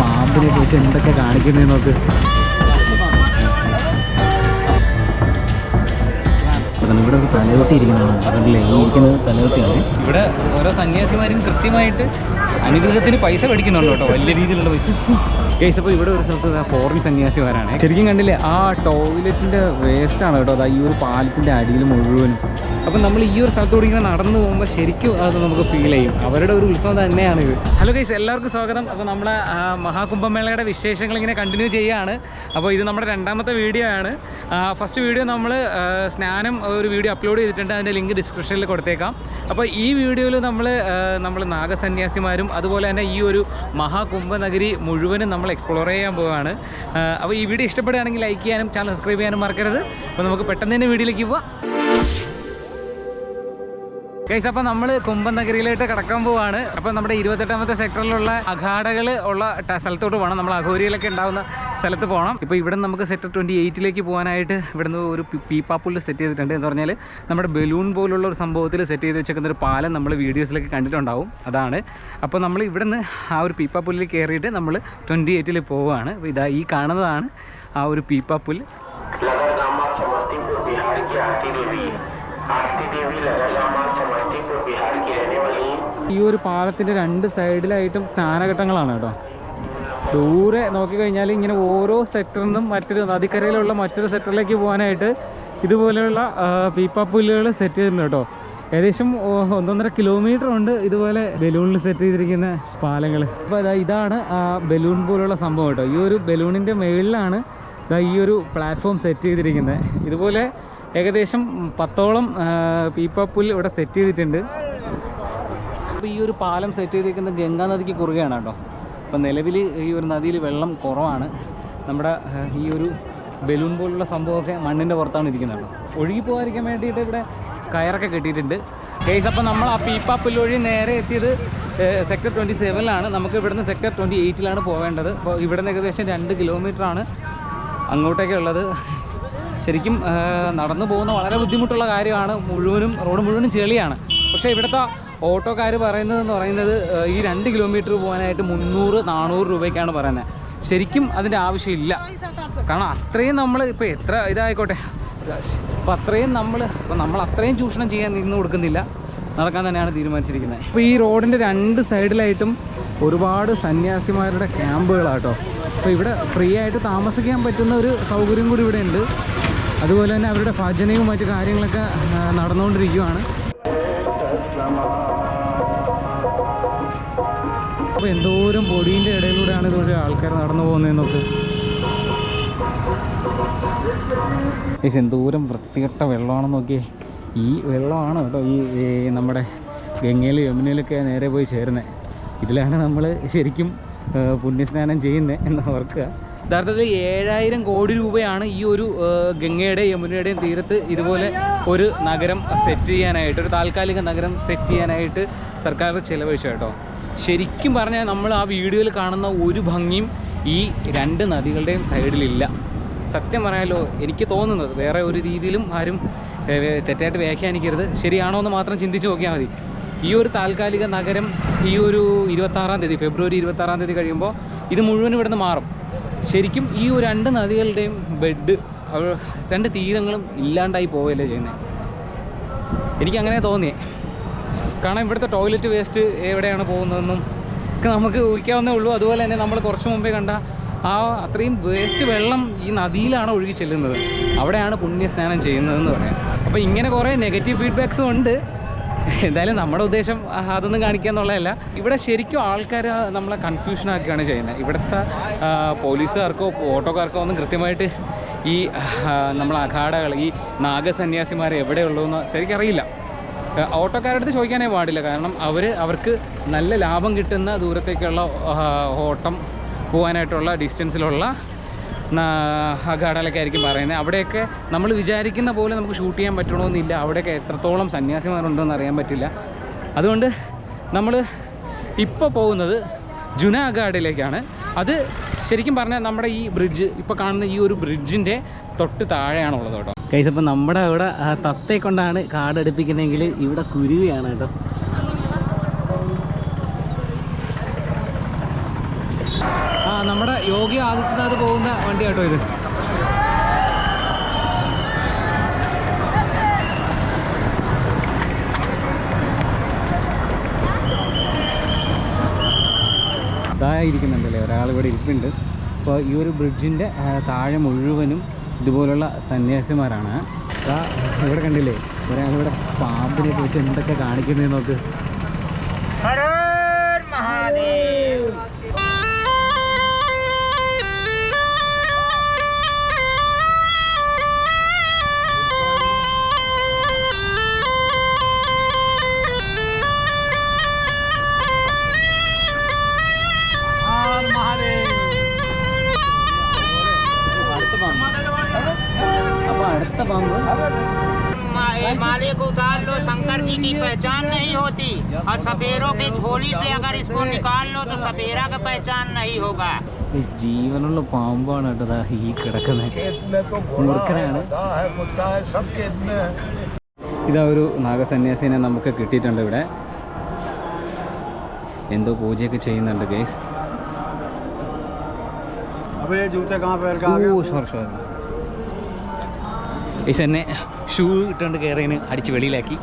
പാമ്പിനെ കുറിച്ച് എന്തൊക്കെ കാണിക്കുന്നേ നോക്ക്. ഇവിടെ ഒരു തലയൊട്ടി ഇരിക്കുന്നതാണ്. അതല്ലേ ഈ ഇവിടെ ഓരോ സന്യാസിമാരും കൃത്യമായിട്ട് അനുഗ്രഹത്തിന് പൈസ മേടിക്കുന്നുണ്ട് കേട്ടോ വലിയ രീതിയിലുള്ള പൈസ. കേസ് അപ്പോൾ ഇവിടെ ഒരു സ്ഥലത്ത് ഫോറിൻ സന്യാസിമാരാണ്. ശരിക്കും കണ്ടില്ലേ ആ ടോയ്ലറ്റിന്റെ ആണ് കേട്ടോ അതാ ഈ ഒരു പാലത്തിന്റെ അടിയിൽ മുഴുവനും. അപ്പം നമ്മൾ ഈ ഒരു സ്ഥലത്തോട് ഇങ്ങനെ നടന്നു പോകുമ്പോൾ ശരിക്കും അത് നമുക്ക് ഫീൽ ചെയ്യും. അവരുടെ ഒരു ഉത്സവം തന്നെയാണ് ഇത്. ഹലോ ഗൈസ് എല്ലാവർക്കും സ്വാഗതം. അപ്പോൾ നമ്മളെ മഹാകുംഭമേളയുടെ വിശേഷങ്ങൾ ഇങ്ങനെ കണ്ടിന്യൂ ചെയ്യുകയാണ്. അപ്പോൾ ഇത് നമ്മുടെ രണ്ടാമത്തെ വീഡിയോ ആണ്. ഫസ്റ്റ് വീഡിയോ നമ്മൾ സ്നാനം ഒരു വീഡിയോ അപ്ലോഡ് ചെയ്തിട്ടുണ്ട്. അതിന്റെ ലിങ്ക് ഡിസ്ക്രിപ്ഷനിൽ കൊടുത്തേക്കാം. അപ്പോൾ ഈ വീഡിയോയിൽ നമ്മൾ നമ്മൾ നാഗസന്യാസിമാരും അതുപോലെ തന്നെ ഈ ഒരു മഹാകുംഭനഗരി മുഴുവനും നമ്മൾ എക്സ്പ്ലോർ ചെയ്യാൻ പോവുകയാണ്. അപ്പോൾ ഈ വീഡിയോ ഇഷ്ടപ്പെടുകയാണെങ്കിൽ ലൈക്ക് ചെയ്യാനും ചാനൽ സബ്സ്ക്രൈബ് ചെയ്യാനും മറക്കരുത്. അപ്പോൾ നമുക്ക് പെട്ടെന്ന് തന്നെ വീഡിയോയിലേക്ക് പോവാം. ഗൈസ് അപ്പോൾ നമ്മൾ കുംഭനഗരിയിലോട്ട് കടക്കാൻ പോവാണ്. അപ്പോൾ നമ്മുടെ ഇരുപത്തെട്ടാമത്തെ സെക്ടറിലുള്ള അഖാഡകൾ ഉള്ള സ്ഥലത്തോട്ട് പോകണം നമ്മൾ അഘോരിയിലൊക്കെ ഉണ്ടാകുന്ന സ്ഥലത്ത് പോകണം ഇപ്പോൾ ഇവിടെ നമുക്ക് സെക്ടർ ട്വന്റി എയ്റ്റിലേക്ക് പോകാനായിട്ട് ഇവിടുന്ന് ഒരു പീപ്പാപ്പുല്ല് സെറ്റ് ചെയ്തിട്ടുണ്ട് എന്ന് പറഞ്ഞാൽ നമ്മുടെ ബലൂൺ പോലുള്ള ഒരു സംഭവത്തിൽ സെറ്റ് ചെയ്ത് വെച്ചേക്കുന്ന ഒരു പാലം നമ്മൾ വീഡിയോസിലൊക്കെ കണ്ടിട്ടുണ്ടാവും. അതാണ്. അപ്പോൾ നമ്മൾ ഇവിടുന്ന് ആ ഒരു പീപ്പാപ്പുല്ലിൽ കയറിയിട്ട് നമ്മൾ ട്വന്റി എയ്റ്റിൽ പോവുകയാണ് ഇതാ ഈ കാണുന്നതാണ് ആ ഒരു പീപ്പാപ്പുല്ല് लगरगामा समस्तीपुर बिहार की आरती देवी आरती देवी लगरगामा समस्तीपुर बिहार की रहने वाली ഈ ഒരു പാലത്തിൻ്റെ രണ്ട് സൈഡിലായിട്ടും സ്നാനഘട്ടങ്ങളാണ് കേട്ടോ ദൂരെ നോക്കിക്കഴിഞ്ഞാൽ ഇങ്ങനെ ഓരോ സെക്ടറിൽ നിന്നും മറ്റൊരു നദിക്കരയിലുള്ള മറ്റൊരു സെക്ടറിലേക്ക് പോകാനായിട്ട് ഇതുപോലെയുള്ള ആ, പീപ്പാപ്പുല്ലുകൾ സെറ്റ് ചെയ്തിട്ടുണ്ട് കേട്ടോ ഏകദേശം ഓ- ഒന്നൊന്നര കിലോമീറ്റർ ഉണ്ട് ഇതുപോലെ ബലൂണിൽ സെറ്റ് ചെയ്തിരിക്കുന്ന പാലങ്ങൾ അപ്പോൾ ഇതാ ഇതാണ് ആ ബലൂൺ പോലുള്ള സംഭവം കേട്ടോ ഈ ഒരു ബലൂണിൻ്റെ മുകളിലാണ് ഇതാ ഈ ഒരു പ്ലാറ്റ്ഫോം സെറ്റ് ചെയ്തിരിക്കുന്നത് ഇതുപോലെ ഏകദേശം പത്തോളം ആ, പീപ്പാപ്പുല്ല് ഇവിടെ സെറ്റ് ചെയ്തിട്ടുണ്ട്. അപ്പോൾ ഈ ഒരു പാലം സെറ്റ് ചെയ്തിരിക്കുന്നത് ഗംഗാ നദിക്ക് കുറുകയാണ് കേട്ടോ. അപ്പോൾ നിലവിൽ ഈ ഒരു നദിയിൽ വെള്ളം കുറവാണ്. നമ്മുടെ ഈ ഒരു ബലൂൺ പോലുള്ള സംഭവമൊക്കെ മണ്ണിന്റെ പുറത്താണ് ഇരിക്കുന്നത് കേട്ടോ. ഒഴുകി പോകാതിരിക്കാൻ വേണ്ടിയിട്ട് ഇവിടെ കയറൊക്കെ കെട്ടിയിട്ടുണ്ട്. കേസ് അപ്പോൾ നമ്മൾ ആ പീപ്പാപ്പിൽ വഴി നേരെ എത്തിയത് സെക്ടർ ട്വന്റി സെവനിലാണ് നമുക്ക് ഇവിടുന്ന് സെക്ടർ ട്വന്റി എയ്റ്റിലാണ് പോവേണ്ടത്. അപ്പോൾ ഇവിടുന്ന് ഏകദേശം രണ്ട് കിലോമീറ്ററാണ് അങ്ങോട്ടേക്കുള്ളത് ശരിക്കും നടന്നു പോകുന്ന വളരെ ബുദ്ധിമുട്ടുള്ള കാര്യമാണ്. മുഴുവനും റോഡ് മുഴുവനും ചെളിയാണ്. പക്ഷേ ഇവിടുത്തെ ഓട്ടോക്കാർ പറയുന്നതെന്ന് പറയുന്നത് ഈ രണ്ട് കിലോമീറ്റർ പോകാനായിട്ട് മുന്നൂറ് നാനൂറ് രൂപയ്ക്കാണ് പറയുന്നത്. ശരിക്കും അതിന്റെ ആവശ്യമില്ല. കാരണം അത്രയും നമ്മൾ ഇപ്പോൾ എത്ര ഇതായിക്കോട്ടെ. അപ്പോൾ അത്രയും നമ്മൾ ഇപ്പോൾ നമ്മൾ അത്രയും ചൂഷണം ചെയ്യാൻ നിന്ന് കൊടുക്കുന്നില്ല. നടക്കാൻ തന്നെയാണ് തീരുമാനിച്ചിരിക്കുന്നത്. അപ്പോൾ ഈ റോഡിന്റെ രണ്ട് സൈഡിലായിട്ടും ഒരുപാട് സന്യാസിമാരുടെ ക്യാമ്പുകളാട്ടോ. അപ്പോൾ ഇവിടെ ഫ്രീ ആയിട്ട് താമസിക്കാൻ പറ്റുന്ന ഒരു സൗകര്യം കൂടി ഇവിടെ ഉണ്ട് അതുപോലെ തന്നെ അവരുടെ ഭജനയും മറ്റു കാര്യങ്ങളൊക്കെ നടന്നുകൊണ്ടിരിക്കുകയാണ്. അപ്പോൾ എന്തോരം പൊടിയിന്റെ ഇടയിലൂടെയാണ് ഇതുവരെ ആൾക്കാർ നടന്നു പോകുന്നതെന്നൊക്കെ ഏകദേശം എന്തോരം വൃത്തികെട്ട വെള്ളമാണെന്ന് നോക്കിയേ. ഈ വെള്ളമാണ് കേട്ടോ ഈ നമ്മുടെ ഗംഗയിലും യമുനയിലൊക്കെ നേരെ പോയി ചേരുന്നത്. ഇതിലാണ് നമ്മൾ ശരിക്കും പുണ്യസ്നാനം ചെയ്യുന്നത് എന്ന് ഓർക്കുക. യഥാർത്ഥത്തിൽ ഏഴായിരം കോടി രൂപയാണ് ഈ ഒരു ഗംഗയുടെയും യമുനയുടെയും തീരത്ത് ഇതുപോലെ ഒരു നഗരം സെറ്റ് ചെയ്യാനായിട്ട് ഒരു താൽക്കാലിക നഗരം സെറ്റ് ചെയ്യാനായിട്ട് സർക്കാർ ചിലവഴിച്ചു കേട്ടോ. ശരിക്കും പറഞ്ഞാൽ നമ്മൾ ആ വീഡിയോയിൽ കാണുന്ന ഒരു ഭംഗിയും ഈ രണ്ട് നദികളുടെയും സൈഡിലില്ല. സത്യം പറയാലോ എനിക്ക് തോന്നുന്നത് വേറെ ഒരു രീതിയിലും ആരും തെറ്റായിട്ട് വ്യാഖ്യാനിക്കരുത്. ശരിയാണോ എന്ന് മാത്രം ചിന്തിച്ച് നോക്കിയാൽ മതി. ഈ ഒരു താൽക്കാലിക നഗരം ഈ ഒരു ഇരുപത്താറാം തീയതി ഫെബ്രുവരി ഇരുപത്താറാം തീയതി കഴിയുമ്പോൾ ഇത് മുഴുവൻ ഇവിടുന്ന് മാറും. ശരിക്കും ഈ രണ്ട് നദികളുടെയും ബെഡ് രണ്ട് തീരങ്ങളും ഇല്ലാണ്ടായി പോവുകയല്ലേ ചെയ്യുന്നത് എനിക്ക് അങ്ങനെ തോന്നിയേ. കാരണം ഇവിടുത്തെ ടോയ്ലറ്റ് വേസ്റ്റ് എവിടെയാണ് പോകുന്നതെന്നും ഒക്കെ നമുക്ക് ഊഹിക്കാവുന്നേ ഉള്ളൂ. അതുപോലെ തന്നെ നമ്മൾ കുറച്ച് മുമ്പേ കണ്ട ആ അത്രയും വേസ്റ്റ് വെള്ളം ഈ നദിയിലാണ് ഒഴുകി ചെല്ലുന്നത്. അവിടെയാണ് പുണ്യസ്നാനം ചെയ്യുന്നതെന്ന് പറയാം. അപ്പോൾ ഇങ്ങനെ കുറേ നെഗറ്റീവ് ഫീഡ്ബാക്സും ഉണ്ട്. എന്തായാലും നമ്മുടെ ഉദ്ദേശം അതൊന്നും കാണിക്കുക എന്നുള്ളതല്ല. ഇവിടെ ശരിക്കും ആൾക്കാർ നമ്മളെ കൺഫ്യൂഷൻ ആക്കുകയാണ് ചെയ്യുന്നത്. ഇവിടുത്തെ പോലീസുകാർക്കോ ഓട്ടോക്കാർക്കോ ഒന്നും കൃത്യമായിട്ട് ഈ നമ്മൾ അഖാഡകൾ ഈ നാഗസന്യാസിമാർ എവിടെയുള്ളൂ എന്ന് ശരിക്കറിയില്ല ഓട്ടോക്കാരുടെ അടുത്ത് ചോദിക്കാനേ പാടില്ല. കാരണം അവർ അവർക്ക് നല്ല ലാഭം കിട്ടുന്ന ദൂരത്തേക്കുള്ള ഓട്ടം പോകാനായിട്ടുള്ള ഡിസ്റ്റൻസിലുള്ള അഘാടകളൊക്കെ ആയിരിക്കും പറയുന്നത്. അവിടെയൊക്കെ നമ്മൾ വിചാരിക്കുന്ന പോലെ നമുക്ക് ഷൂട്ട് ചെയ്യാൻ പറ്റണമെന്നില്ല അവിടെയൊക്കെ എത്രത്തോളം സന്യാസിമാരുണ്ടെന്ന് അറിയാൻ പറ്റില്ല. അതുകൊണ്ട് നമ്മൾ ഇപ്പോൾ പോകുന്നത് ജുനാഗാഡിലേക്കാണ് അത് ശരിക്കും പറഞ്ഞാൽ നമ്മുടെ ഈ ബ്രിഡ്ജ് ഇപ്പോൾ കാണുന്ന ഈ ഒരു ബ്രിഡ്ജിന്റെ തൊട്ട് താഴെയാണുള്ളത് കേട്ടോ. അപ്പം നമ്മുടെ അവിടെ ആ, തത്തയെ കൊണ്ടാണ് കാട് അടുപ്പിക്കുന്നതെങ്കിൽ ഇവിടെ കുരുവിയാണ് കേട്ടോ. നമ്മുടെ യോഗി ആദിത്യനാഥ് പോകുന്ന വണ്ടി കേട്ടോ ഇത്. ഇതായിരിക്കുന്നുണ്ടല്ലേ? ഒരാൾ ഇവിടെ ഇരിപ്പുണ്ട്. അപ്പോൾ ഈ ഒരു ബ്രിഡ്ജിന്റെ താഴെ മുഴുവനും ഇതുപോലുള്ള സന്യാസിമാരാണ്. ഇവിടെ കണ്ടില്ലേ? ഒരാളിവിടെ പാമ്പിനെ കുറിച്ച് എന്തൊക്കെ കാണിക്കുന്നതെന്ന് നോക്ക്. അടുത്ത അപ്പോൾ അടുത്ത പാമ്പ് मा- ये माले को उतार लो शंकर जी की पहचान नहीं होती और सपेरों की झोली से अगर इसको निकाल लो तो सपेरा का पहचान नहीं होगा ഈ ജീവനുള്ള പാമ്പാണ് കേട്ടോ ദാ ഈ കിടക്കുന്നത് खेत में तो घोड़ा है മൂർഖനാണ് गधा है कुत्ता है सब खेत में है ഇതാ ഒരു നാഗസന്യാസിനെ നമുക്ക് കിട്ടിയിട്ടുണ്ട് ഇവിടെ എന്തോ പൂജയൊക്കെ ചെയ്യുന്നുണ്ട് ഗൈസ് अबे ये जूते कहाँ पैर का ഓ സോറി സോറി ഈ എന്നെ ഷൂ ഇട്ടുകൊണ്ട് കയറിയതിന് അടിച്ച് വെളിയിലാക്കി.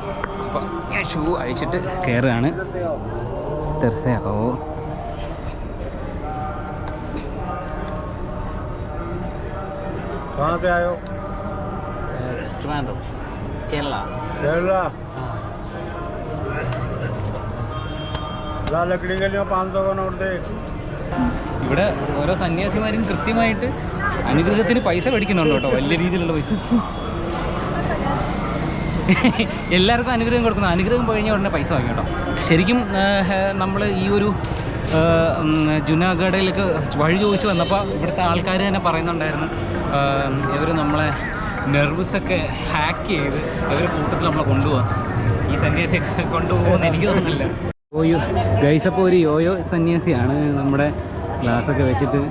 അപ്പോൾ ഞാൻ ഷൂ അഴിച്ചിട്ട് കയറുകയാണ് തീർച്ചയാകോ ഇവിടെ ഓരോ സന്യാസിമാരും കൃത്യമായിട്ട് അനുഗ്രഹത്തിന് പൈസ മേടിക്കുന്നുണ്ട് കേട്ടോ. വലിയ രീതിയിലുള്ള പൈസ. എല്ലാവർക്കും അനുഗ്രഹം കൊടുക്കുന്നു. അനുഗ്രഹം കഴിഞ്ഞ ഉടനെ പൈസ വാങ്ങി കേട്ടോ. ശരിക്കും നമ്മൾ ഈ ഒരു ജുനാഗഡിലേക്ക് വഴി ചോദിച്ചു വന്നപ്പോൾ ഇവിടുത്തെ ആൾക്കാർ തന്നെ പറയുന്നുണ്ടായിരുന്നു ഇവർ നമ്മളെ നെർവസൊക്കെ ഹാക്ക് ചെയ്ത് അവർ കൂട്ടത്തിൽ നമ്മളെ കൊണ്ടുപോകാം ഈ സന്യാസിയൊക്കെ കൊണ്ടുപോകുമെന്ന് എനിക്ക് തോന്നുന്നില്ല. ഓയോ ഗൈസപ്പോൾ ഒരു യോയോ സന്യാസിയാണ് നമ്മുടെ ഗ്ലാസ്സൊക്കെ വെച്ചിട്ട്.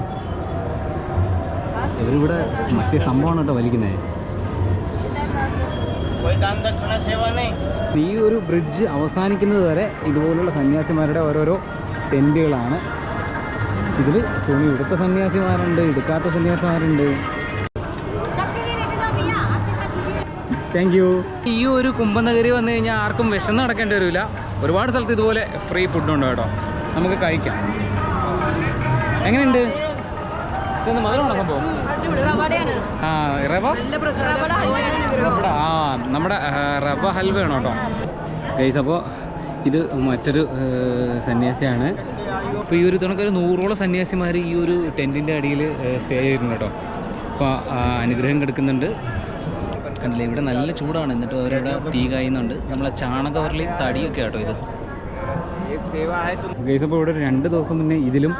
ഇവരിവിടെ മറ്റേ സംഭവമാണ് കേട്ടോ വലിക്കുന്നത് ഈ ഒരു ബ്രിഡ്ജ് അവസാനിക്കുന്നത് വരെ ഇതുപോലുള്ള സന്യാസിമാരുടെ ഓരോരോ ടെന്റുകളാണ് ഇതിൽ തുണി എടുത്ത സന്യാസിമാരുണ്ട് എടുക്കാത്ത സന്യാസിമാരുണ്ട്. താങ്ക് യു ഈ ഒരു കുംഭനഗരി വന്നു കഴിഞ്ഞാൽ ആർക്കും വിശന്ന് നടക്കേണ്ടി വരില്ല ഒരുപാട് സ്ഥലത്ത് ഇതുപോലെ ഫ്രീ ഫുഡുണ്ട് കേട്ടോ. നമുക്ക് കഴിക്കാം. എങ്ങനെയുണ്ട്? ഇതൊന്ന് മധുരമാണോ സംഭവം. ആ റവ? ഹൽവ ആ നമ്മുടെ ആ, റവ ഹൽവയാണ് കേട്ടോ. ഗൈസ് അപ്പോൾ ഇത് മറ്റൊരു സന്യാസിയാണ്. അപ്പോൾ ഈ ഒരു കണക്കൊരു നൂറോളം സന്യാസിമാർ ഈ ഒരു ടെന്റിന്റെ അടിയിൽ സ്റ്റേ ചെയ്തിട്ടുണ്ട് കേട്ടോ. അപ്പോൾ അനുഗ്രഹം കിടക്കുന്നുണ്ട്. കണ്ടില്ലേ ഇവിടെ നല്ല ചൂടാണ്. എന്നിട്ട് അവരുടെ തീ കായുന്നുണ്ട്. നമ്മളെ ചാണകവരളിയും തടിയൊക്കെ കേട്ടോ ഇത്. ഗൈസ് അപ്പോൾ ഇവിടെ രണ്ട് ദിവസം മുന്നേ ഇതിലും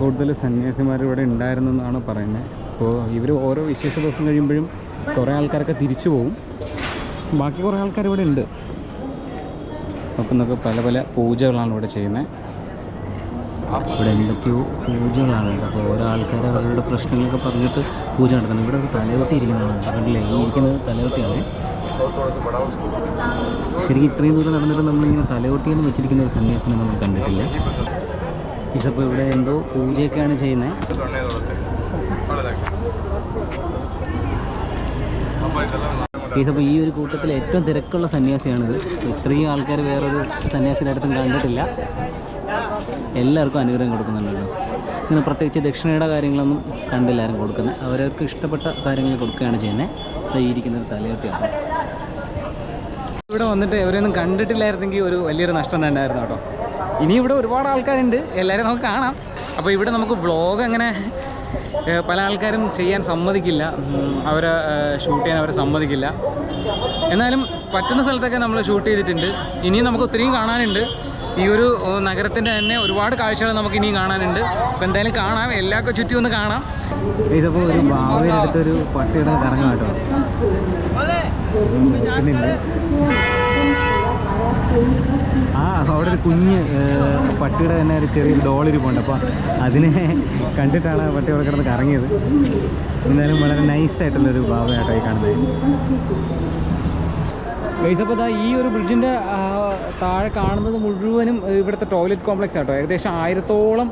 കൂടുതൽ സന്യാസിമാർ ഇവിടെ ഉണ്ടായിരുന്നു എന്നാണ് പറയുന്നത്. അപ്പോൾ ഇവർ ഓരോ വിശേഷ ദിവസം കഴിയുമ്പോഴും കുറേ ആൾക്കാരൊക്കെ തിരിച്ചു പോകും ബാക്കി കുറേ ആൾക്കാർ ഇവിടെ ഉണ്ട്. അപ്പം നമുക്ക് പല പല പൂജകളാണ് ഇവിടെ ചെയ്യുന്നത്. ഇവിടെ എന്തൊക്കെയോ പൂജകളാണ്. അപ്പോൾ ഓരോ ആൾക്കാർ അവരുടെ പ്രശ്നങ്ങളൊക്കെ പറഞ്ഞിട്ട് പൂജ നടത്തുന്നത് ഇവിടെ ഒരു തലയൊട്ടി ഇരിക്കുന്നതാണ്. കണ്ടില്ലേ ഈ ഇരിക്കുന്നത് തലയൊട്ടിയാണ് ശരിക്കും ഇത്രയും ദൂരം നടന്നിട്ട് നമ്മളിങ്ങനെ തലയൊട്ടിയെന്ന് വെച്ചിരിക്കുന്ന ഒരു സന്യാസിനെ നമ്മൾ കണ്ടിട്ടില്ല. ഇസപ്പോൾ ഇവിടെ എന്തോ പൂജയൊക്കെയാണ് ചെയ്യുന്നത്. ഈസപ്പോൾ ഈ ഒരു കൂട്ടത്തിൽ ഏറ്റവും തിരക്കുള്ള സന്യാസിയാണിത്. ഇത്രയും ആൾക്കാർ വേറൊരു സന്യാസിയുടെ അടുത്തും കണ്ടിട്ടില്ല. എല്ലാവർക്കും അനുഗ്രഹം കൊടുക്കുന്നുണ്ടല്ലോ. ഇങ്ങനെ പ്രത്യേകിച്ച് ദക്ഷിണയുടെ കാര്യങ്ങളൊന്നും കണ്ടില്ല കൊടുക്കുന്നത്. അവരവർക്ക് ഇഷ്ടപ്പെട്ട കാര്യങ്ങൾ കൊടുക്കുകയാണ് ചെയ്യുന്നത്. ഇരിക്കുന്നത് തലയോട്ടിയാണ്. ഇവിടെ വന്നിട്ട് എവരെയൊന്നും കണ്ടിട്ടില്ലായിരുന്നെങ്കിൽ ഒരു വലിയൊരു നഷ്ടം തന്നെയായിരുന്നു കേട്ടോ. ഇനി ഇവിടെ ഒരുപാട് ആൾക്കാരുണ്ട്. എല്ലാവരും നമുക്ക് കാണാം. അപ്പോൾ ഇവിടെ നമുക്ക് വ്ളോഗ് അങ്ങനെ പല ആൾക്കാരും ചെയ്യാൻ സമ്മതിക്കില്ല. അവരെ ഷൂട്ട് ചെയ്യാൻ അവരെ സമ്മതിക്കില്ല. എന്നാലും പറ്റുന്ന സ്ഥലത്തൊക്കെ നമ്മൾ ഷൂട്ട് ചെയ്തിട്ടുണ്ട്. ഇനിയും നമുക്ക് ഒത്തിരിയും കാണാനുണ്ട്. ഈ ഒരു നഗരത്തിന്റെ തന്നെ ഒരുപാട് കാഴ്ചകൾ നമുക്ക് ഇനിയും കാണാനുണ്ട്. അപ്പോൾ എന്തായാലും കാണാം. എല്ലാവർക്കും ചുറ്റി ഒന്ന് കാണാം. ഇതിപ്പോൾ ഒരു ഭാവിയിലെടുത്തൊരു പട്ടിയുടെ കറങ്ങാം കേട്ടോ നിൽക്കുന്നില്ല ആ അവിടെ ഒരു കുഞ്ഞ് പട്ടിയുടെ തന്നെ ഒരു ചെറിയൊരു ഡോളിരിപ്പുണ്ട്. അപ്പോൾ അതിനെ കണ്ടിട്ടാണ് പട്ടി അവിടെ കിടന്ന് കറങ്ങിയത്. എന്തായാലും വളരെ നൈസായിട്ടുള്ളൊരു ഭാവമായിട്ടായി കാണുന്നത്. ഗൈസപ്പോൾ ഇതാ ഈ ഒരു ബ്രിഡ്ജിന്റെ താഴെ കാണുന്നത് മുഴുവനും ഇവിടുത്തെ ടോയ്ലറ്റ് കോംപ്ലക്സ് ആട്ടോ. ഏകദേശം ആയിരത്തോളം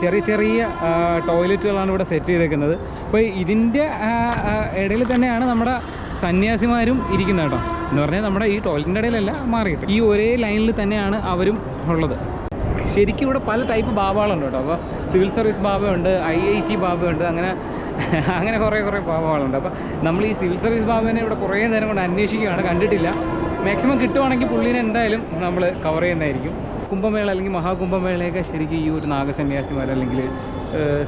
ചെറിയ ചെറിയ ടോയ്ലറ്റുകളാണ് ഇവിടെ സെറ്റ് ചെയ്തേക്കുന്നത്. അപ്പോൾ ഇതിന്റെ ഇടയിൽ തന്നെയാണ് നമ്മുടെ സന്യാസിമാരും ഇരിക്കുന്ന കേട്ടോ. എന്ന് പറഞ്ഞാൽ നമ്മുടെ ഈ ടോയ്ലറ്റിന്റെ ഇടയിലല്ല മാറിയിട്ട്. ഈ ഒരേ ലൈനിൽ തന്നെയാണ് അവരും ഉള്ളത്. ശരിക്കും ഇവിടെ പല ടൈപ്പ് ബാബകളുണ്ട് കേട്ടോ. അപ്പോൾ സിവിൽ സർവീസ് ബാബയുണ്ട് ഐ ഐ ടി ബാബയുണ്ട് അങ്ങനെ അങ്ങനെ കുറേ കുറേ ബാബകളുണ്ട് അപ്പോൾ നമ്മൾ ഈ സിവിൽ സർവീസ് ബാബേനെ ഇവിടെ കുറേ നേരം കൊണ്ട് അന്വേഷിക്കുകയാണ് കണ്ടിട്ടില്ല. മാക്സിമം കിട്ടുവാണെങ്കിൽ പുള്ളീനെ എന്തായാലും നമ്മൾ കവർ ചെയ്യുന്നതായിരിക്കും. കുംഭമേള അല്ലെങ്കിൽ മഹാകുംഭമേളയൊക്കെ ശരിക്കും ഈ ഒരു നാഗസന്യാസിമാർ അല്ലെങ്കിൽ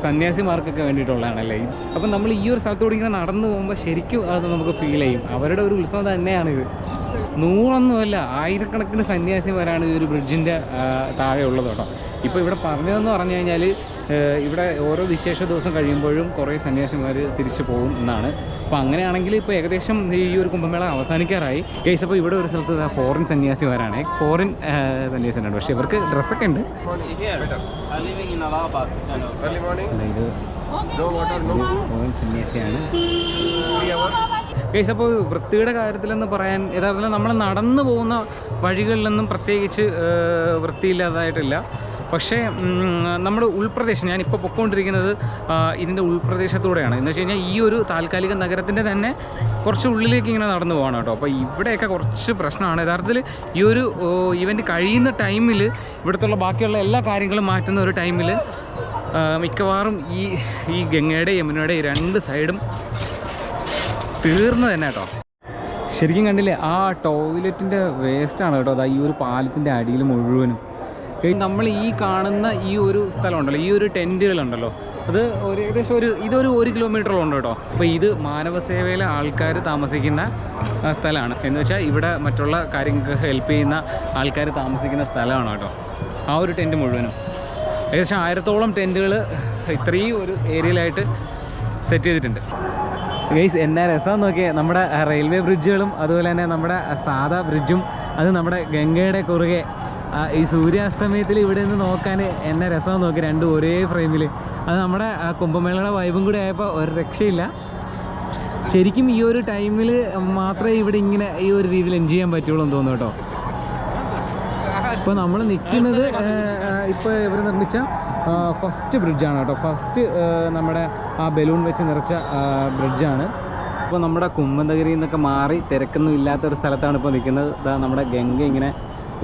സന്യാസിമാർക്കൊക്കെ വേണ്ടിയിട്ടുള്ളതാണല്ലേ? അപ്പം നമ്മൾ ഈ ഒരു സ്ഥലത്തോട് ഇങ്ങനെ നടന്നു പോകുമ്പോൾ ശരിക്കും അത് നമുക്ക് ഫീൽ ചെയ്യും. അവരുടെ ഒരു ഉത്സവം തന്നെയാണിത് നൂറൊന്നുമല്ല ആയിരക്കണക്കിന് സന്യാസിമാരാണ് ഈ ഒരു ബ്രിഡ്ജിന്റെ താഴെ ഉള്ളത് കേട്ടോ. ഇപ്പോൾ ഇവിടെ പറഞ്ഞതെന്ന് പറഞ്ഞു കഴിഞ്ഞാൽ ഇവിടെ ഓരോ വിശേഷ ദിവസം കഴിയുമ്പോഴും കുറേ സന്യാസിമാർ തിരിച്ചു പോകും എന്നാണ്. അപ്പോൾ അങ്ങനെയാണെങ്കിൽ ഇപ്പോൾ ഏകദേശം ഈ ഒരു കുംഭമേള അവസാനിക്കാറായി. കേസ് അപ്പോൾ ഇവിടെ ഒരു സ്ഥലത്ത് ഫോറിൻ സന്യാസിമാരാണ്. ഫോറിൻ സന്യാസിമാരാണ്. പക്ഷേ ഇവർക്ക് ഡ്രസ്സൊക്കെ ഉണ്ട്. ഫോറിൻ സന്യാസിയാണ്. കേസ് അപ്പോൾ വൃത്തിയുടെ കാര്യത്തിലെന്ന് പറയാൻ യഥാർത്ഥത്തിൽ നമ്മൾ നടന്നു പോകുന്ന വഴികളിലൊന്നും പ്രത്യേകിച്ച് വൃത്തിയില്ലാതായിട്ടില്ല. പക്ഷേ നമ്മുടെ ഉൾപ്രദേശം ഞാനിപ്പോൾ പൊയ്ക്കൊണ്ടിരിക്കുന്നത് ആ, ഇതിന്റെ ഉൾപ്രദേശത്തൂടെയാണ്. എന്ന് വെച്ച് കഴിഞ്ഞാൽ ഈ ഒരു താൽക്കാലിക നഗരത്തിന്റെ തന്നെ കുറച്ച് ഉള്ളിലേക്ക് ഇങ്ങനെ നടന്നു പോകണം കേട്ടോ. അപ്പോൾ ഇവിടെയൊക്കെ കുറച്ച് പ്രശ്നമാണ്. യഥാർത്ഥത്തിൽ ഈ ഒരു ഇവന്റ് കഴിയുന്ന ടൈമിൽ ഇവിടുത്തുള്ള ബാക്കിയുള്ള എല്ലാ കാര്യങ്ങളും മാറ്റുന്ന ഒരു ടൈമിൽ മിക്കവാറും ഈ ഈ ഗംഗയുടെ യമുനയുടെ രണ്ട് സൈഡും തീർന്നു തന്നെ കേട്ടോ. ശരിക്കും കണ്ടില്ലേ ആ ടോയ്ലറ്റിന്റെ വേസ്റ്റാണ് കേട്ടോ. അതാ ഈ ഒരു പാലത്തിന്റെ അടിയിൽ മുഴുവനും. നമ്മൾ ഈ കാണുന്ന ഈ ഒരു സ്ഥലമുണ്ടല്ലോ ഈ ഒരു ടെന്റുകളുണ്ടല്ലോ അത് ഒരു ഏകദേശം ഒരു ഇതൊരു ഒരു കിലോമീറ്ററോളം ഉണ്ട് കേട്ടോ. അപ്പോൾ ഇത് മാനവസേവയിലെ ആൾക്കാർ താമസിക്കുന്ന സ്ഥലമാണ്. എന്ന് വെച്ചാൽ ഇവിടെ മറ്റുള്ള കാര്യങ്ങൾക്ക് ഹെൽപ്പ് ചെയ്യുന്ന ആൾക്കാർ താമസിക്കുന്ന സ്ഥലമാണ് കേട്ടോ. ആ ഒരു ടെന്റ് മുഴുവനും. ഏകദേശം ആയിരത്തോളം ടെന്റുകൾ ഇത്രയും ഒരു ഏരിയയിലായിട്ട് സെറ്റ് ചെയ്തിട്ടുണ്ട്. ഗൈസ് എന്നാ രസം നോക്കിയാൽ നമ്മുടെ റെയിൽവേ ബ്രിഡ്ജുകളും അതുപോലെ തന്നെ നമ്മുടെ സാധാ ബ്രിഡ്ജും അത് നമ്മുടെ ഗംഗയുടെ കുറുകെ ഈ സൂര്യാസ്തമയത്തിൽ ഇവിടെ നിന്ന് നോക്കാൻ എന്നെ രസം നോക്കി രണ്ടും ഒരേ ഫ്രെയിമിൽ അത് നമ്മുടെ കുംഭമേളയുടെ വൈബും കൂടി ആയപ്പോൾ ഒരു രക്ഷയില്ല. ശരിക്കും ഈ ഒരു ടൈമിൽ മാത്രമേ ഇവിടെ ഇങ്ങനെ ഈ ഒരു രീതിയിൽ എൻജോയ് ചെയ്യാൻ പറ്റുള്ളൂ എന്ന് തോന്നുന്നു കേട്ടോ. ഇപ്പോൾ നമ്മൾ നിൽക്കുന്നത് ഇപ്പോൾ ഇവർ നിർമ്മിച്ച ഫസ്റ്റ് ബ്രിഡ്ജാണ് കേട്ടോ. ഫസ്റ്റ് നമ്മുടെ ആ ബലൂൺ വെച്ച് നിറച്ച ബ്രിഡ്ജാണ് ഇപ്പോൾ നമ്മുടെ കുമ്പന്തഗിരിയിൽ നിന്നൊക്കെ മാറി തിരക്കൊന്നും ഇല്ലാത്തൊരു സ്ഥലത്താണ് ഇപ്പോൾ നിൽക്കുന്നത് നമ്മുടെ ഗംഗ ഇങ്ങനെ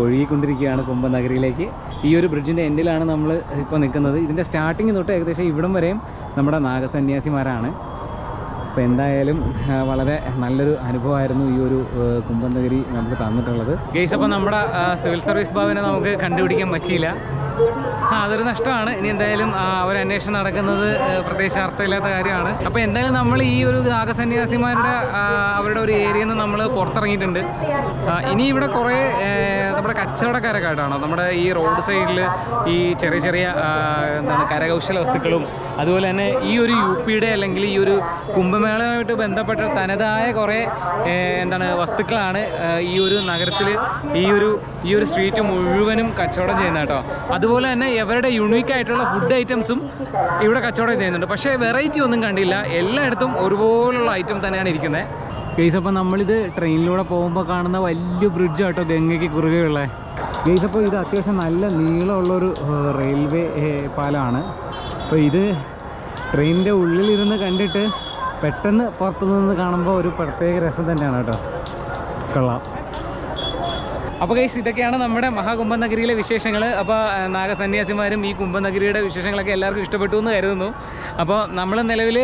ഒഴുകിക്കൊണ്ടിരിക്കുകയാണ് കുംഭനഗരിയിലേക്ക് ഈ ഒരു ബ്രിഡ്ജിന്റെ എൻഡിലാണ് നമ്മൾ ഇപ്പോൾ നിൽക്കുന്നത്. ഇതിന്റെ സ്റ്റാർട്ടിങ് തൊട്ട് ഏകദേശം ഇവിടം വരെയും നമ്മുടെ നാഗസന്യാസിമാരാണ്. അപ്പോൾ എന്തായാലും വളരെ നല്ലൊരു അനുഭവമായിരുന്നു ഈ ഒരു കുംഭനഗരി നമുക്ക് തന്നിട്ടുള്ളത്. കേസ് അപ്പോൾ നമ്മുടെ സിവിൽ സർവീസ് ഭവനെ നമുക്ക് കണ്ടുപിടിക്കാൻ പറ്റിയില്ല. ആ അതൊരു നഷ്ടമാണ്. ഇനി എന്തായാലും ഒരു അന്വേഷണം നടക്കുന്നത് പ്രത്യേകിച്ച് അർത്ഥമില്ലാത്ത കാര്യമാണ്. അപ്പോൾ എന്തായാലും നമ്മൾ ഈ ഒരു നാഗസന്യാസിമാരുടെ അവരുടെ ഒരു ഏരിയയിൽ നിന്ന് നമ്മൾ പുറത്തിറങ്ങിയിട്ടുണ്ട്. ഇനി ഇവിടെ കുറേ നമ്മുടെ കച്ചവടക്കാരൊക്കെ ആയിട്ടാണ് നമ്മുടെ ഈ റോഡ് സൈഡിൽ ഈ ചെറിയ ചെറിയ എന്താണ് കരകൗശല വസ്തുക്കളും അതുപോലെ തന്നെ ഈ ഒരു യു പിയുടെ അല്ലെങ്കിൽ ഈ ഒരു കുംഭമേളയുമായിട്ട് ബന്ധപ്പെട്ട തനതായ കുറേ എന്താണ് വസ്തുക്കളാണ് ഈ ഒരു നഗരത്തിൽ ഈ ഒരു ഈ ഒരു സ്ട്രീറ്റ് മുഴുവനും കച്ചവടം ചെയ്യുന്നത് കേട്ടോ. അതുപോലെ തന്നെ ഇവരുടെ യുണീക്ക് ആയിട്ടുള്ള ഫുഡ് ഐറ്റംസും ഇവിടെ കച്ചവടം ചെയ്യുന്നുണ്ട്. പക്ഷേ വെറൈറ്റി ഒന്നും കണ്ടില്ല. എല്ലായിടത്തും ഒരുപോലുള്ള ഐറ്റം തന്നെയാണ് ഇരിക്കുന്നത് ഗെയ്സ് അപ്പോൾ നമ്മളിത് ട്രെയിനിലൂടെ പോകുമ്പോൾ കാണുന്ന വലിയ ബ്രിഡ്ജ് കേട്ടോ ഗംഗയ്ക്ക് കുറുകെയുള്ള. ഗെയ്സ് അപ്പോൾ ഇത് അത്യാവശ്യം നല്ല നീളമുള്ളൊരു റെയിൽവേ പാലമാണ്. അപ്പോൾ ഇത് ട്രെയിനിന്റെ ഉള്ളിലിരുന്ന് കണ്ടിട്ട് പെട്ടെന്ന് പുറത്തു നിന്ന് കാണുമ്പോൾ ഒരു പ്രത്യേക രസം തന്നെയാണ് കേട്ടോ. കൊള്ളാം. അപ്പോൾ കൈസ് ഇതൊക്കെയാണ് നമ്മുടെ മഹാകുംഭനഗരിയിലെ വിശേഷങ്ങൾ അപ്പോൾ നാഗസന്യാസിമാരും ഈ കുംഭനഗരിയുടെ വിശേഷങ്ങളൊക്കെ എല്ലാവർക്കും ഇഷ്ടപ്പെട്ടു എന്ന് കരുതുന്നു. അപ്പോൾ നമ്മൾ നിലവിൽ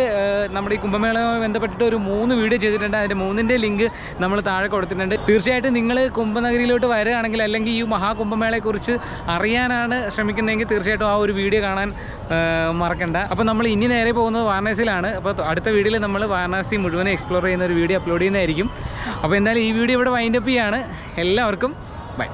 നമ്മുടെ ഈ കുംഭമേളയുമായി ബന്ധപ്പെട്ടിട്ട് ഒരു മൂന്ന് വീഡിയോ ചെയ്തിട്ടുണ്ട്. അതിന്റെ മൂന്നിന്റെ ലിങ്ക് നമ്മൾ താഴെ കൊടുത്തിട്ടുണ്ട്. തീർച്ചയായിട്ടും നിങ്ങൾ കുംഭനഗരിയിലോട്ട് വരികയാണെങ്കിൽ അല്ലെങ്കിൽ ഈ മഹാകുംഭമേളയെക്കുറിച്ച് അറിയാനാണ് ശ്രമിക്കുന്നതെങ്കിൽ തീർച്ചയായിട്ടും ആ ഒരു വീഡിയോ കാണാൻ മറക്കണ്ട. അപ്പോൾ നമ്മൾ ഇനി നേരെ പോകുന്നത് വാരണാസിയിലാണ്. അപ്പോൾ അടുത്ത വീഡിയോയിൽ നമ്മൾ വാരണാസി മുഴുവൻ എക്സ്പ്ലോർ ചെയ്യുന്ന ഒരു വീഡിയോ അപ്ലോഡ് ചെയ്യുന്നതായിരിക്കും. അപ്പോൾ എന്തായാലും ഈ വീഡിയോ ഇവിടെ വൈൻഡപ്പ് ചെയ്യാണ്. എല്ലാവർക്കും ബൈ